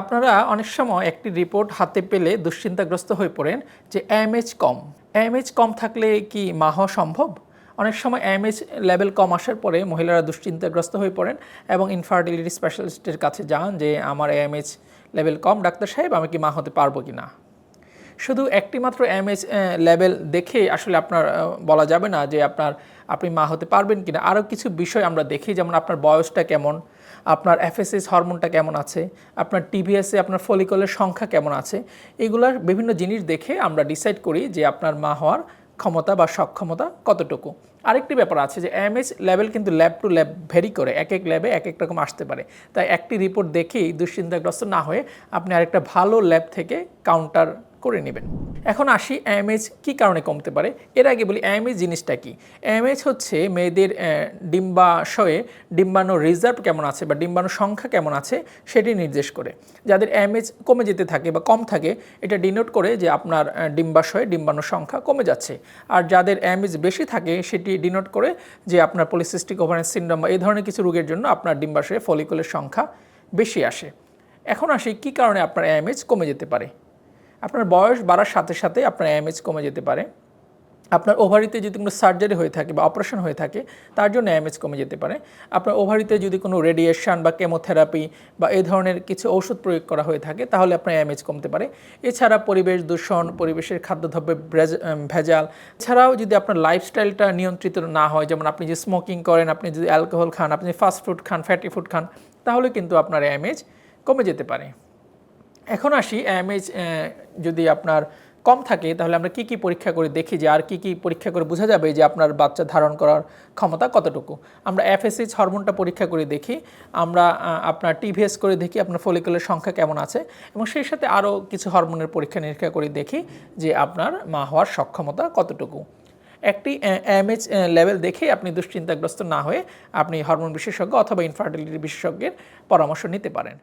আপনারা অনেক সময় একটি রিপোর্ট হাতে পেলে দুশ্চিন্তাগ্রস্ত হয়ে পড়েন যে এমএইচ কম। এমএইচ কম থাকলে কি মা হওয়া সম্ভব? অনেক সময় এমএইচ লেভেল কম আসার পরে মহিলারা দুশ্চিন্তাগ্রস্ত হয়ে পড়েন এবং ইনফার্টিলিটি স্পেশালিস্টের কাছে যান যে, আমার এমএইচ লেভেল কম, ডাক্তার সাহেব, আমি কি মা হতে পারব কি না শুধু একটি মাত্র লেভেল দেখে আসলে আপনার বলা যাবে না যে আপনার আপনি মা হতে পারবেন কিনা। আরও কিছু বিষয় আমরা দেখি, যেমন আপনার বয়সটা কেমন, আপনার এফএসএস হরমোনটা কেমন আছে, আপনার টিভিএসে আপনার ফলিকলের সংখ্যা কেমন আছে, এগুলার বিভিন্ন জিনিস দেখে আমরা ডিসাইড করি যে আপনার মা হওয়ার ক্ষমতা বা সক্ষমতা কতটুকু। আরেকটি ব্যাপার আছে যে এমএইচ লেভেল কিন্তু ল্যাব টু ল্যাব ভেরি করে, এক এক ল্যাবে এক এক রকম আসতে পারে। তাই একটি রিপোর্ট দেখেই দুশ্চিন্তাগ্রস্ত না হয়ে আপনি আরেকটা ভালো ল্যাব থেকে কাউন্টার করে নেবেন। এখন আসি এমএইচ কী কারণে কমতে পারে? এর আগে বলি এমএইচ জিনিসটা কি? এমএইচ হচ্ছে মেয়েদের ডিম্বাশয়ে ডিম্বাণু রিজার্ভ কেমন আছে বা ডিম্বাণু সংখ্যা কেমন আছে সেটি নির্দেশ করে। যাদের এমএইচ কমে যেতে থাকে বা কম থাকে, এটা ডিনোট করে যে আপনার ডিম্বাশয়ে ডিম্বাণুর সংখ্যা কমে যাচ্ছে। আর যাদের এমএইচ বেশি থাকে, সেটি ডিনোট করে যে আপনার পলিসিস্টিক ওভারেন সিন্ড্রোম বা এই ধরনের কিছু রোগের জন্য আপনার ডিম্বাশয়ে ফলিকুলের সংখ্যা বেশি আসে। এখন আসি কী কারণে আপনার এমএইচ কমে যেতে পারে? আপনার বয়স বাড়ার সাথে সাথে আপনার এমএইচ কমে যেতে পারে। আপনার ওভারিতে যদি কোনো সার্জারি হয়ে থাকে বা অপারেশন হয়ে থাকে, তার জন্য এমএইচ কমে যেতে পারে। আপনার ওভারিতে যদি কোনো রেডিয়েশন বা কেমোথেরাপি বা এই ধরনের কিছু ওষুধ প্রয়োগ করা হয়ে থাকে, তাহলে আপনার এমএইচ কমতে পারে। এছাড়া পরিবেশ দূষণ, পরিবেশের খাদ্যদ্রব্যে ভেজাল, এছাড়াও যদি আপনার লাইফস্টাইলটা নিয়ন্ত্রিত না হয়, যেমন আপনি যে স্মোকিং করেন, আপনি যদি অ্যালকোহল খান, আপনি ফাস্ট ফুড খান ফ্যাটি ফুড খান, তাহলে কিন্তু আপনার এমএইচ কমে যেতে পারে। এখন আসি এমএইচ যদি আপনার কম থাকে, তাহলে আমরা কি কি পরীক্ষা করে দেখি যে আর কি কি পরীক্ষা করে বোঝা যাবে যে আপনার বাচ্চা ধারণ করার ক্ষমতা কতটুকু। আমরা এফএসএইচ হরমোনটা পরীক্ষা করে দেখি, আমরা আপনার টিভিএস করে দেখি, আপনার ফলিকুলের সংখ্যা কেমন আছে, এবং সেই সাথে আরও কিছু হরমোনের পরীক্ষা নিরীক্ষা করে দেখি যে আপনার মা হওয়ার সক্ষমতা কতটুকু। একটি এমএইচ লেভেল দেখে আপনি দুশ্চিন্তাগ্রস্ত না হয়ে আপনি হরমোন বিশেষজ্ঞ অথবা ইনফার্টিলিটি বিশেষজ্ঞের পরামর্শ নিতে পারেন।